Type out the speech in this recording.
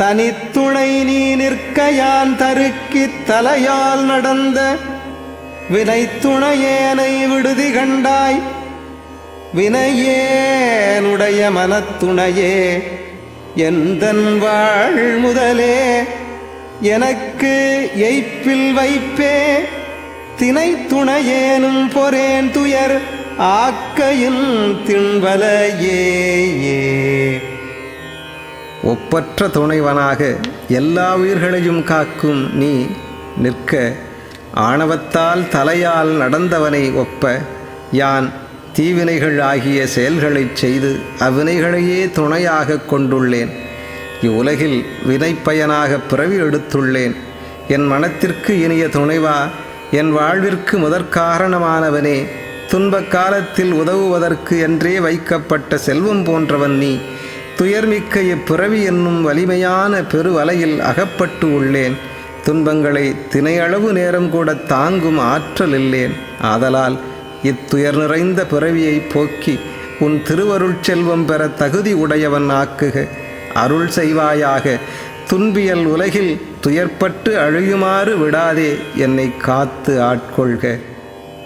தனித்துணை நீ நிற்கையான் தருக்கித் தலையால் நடந்த வினைத்துணையேனை விடுதி கண்டாய். வினையேனுடைய மனத்துணையே எந்தன் வாழ் முதலே எனக்கு எய்ப்பில் வைப்பே. தினைத்துணையேனும் பொறேன் துயர் ஆக்கையின் திண்வலையே ஒப்பற்ற துணைவனாக எல்லா உயிர்களையும் காக்கும் நீ நிற்க ஆணவத்தால் தலையால் நடந்தவனை ஒப்ப யான் தீவினைகள் ஆகிய செயல்களைச் செய்து அவ்வினைகளையே துணையாக கொண்டுள்ளேன். இவ்வுலகில் வினைப்பயனாக பிறவி எடுத்துள்ளேன். என் மனத்திற்கு இனிய துணைவா என் வாழ்விற்கு முதற்காரணமானவனே துன்பக் காலத்தில் உதவுவதற்கு என்றே வைக்கப்பட்ட செல்வம் போன்றவன் நீ. துயர்மிக்க இப்பிறவி என்னும் வலிமையான பெருவலையில் அகப்பட்டு உள்ளேன். துன்பங்களை தினையளவு நேரம் கூட தாங்கும் ஆற்றல் இல்லேன். ஆதலால் இத்துயர் நிறைந்த பிறவியை போக்கி உன் திருவருள் செல்வம் பெற தகுதி உடையவன் ஆக்குக. அருள் செய்வாயாக. துன்பியல் உலகில் துயர்பட்டு அழியுமாறு விடாதே. என்னை காத்து ஆட்கொள்க.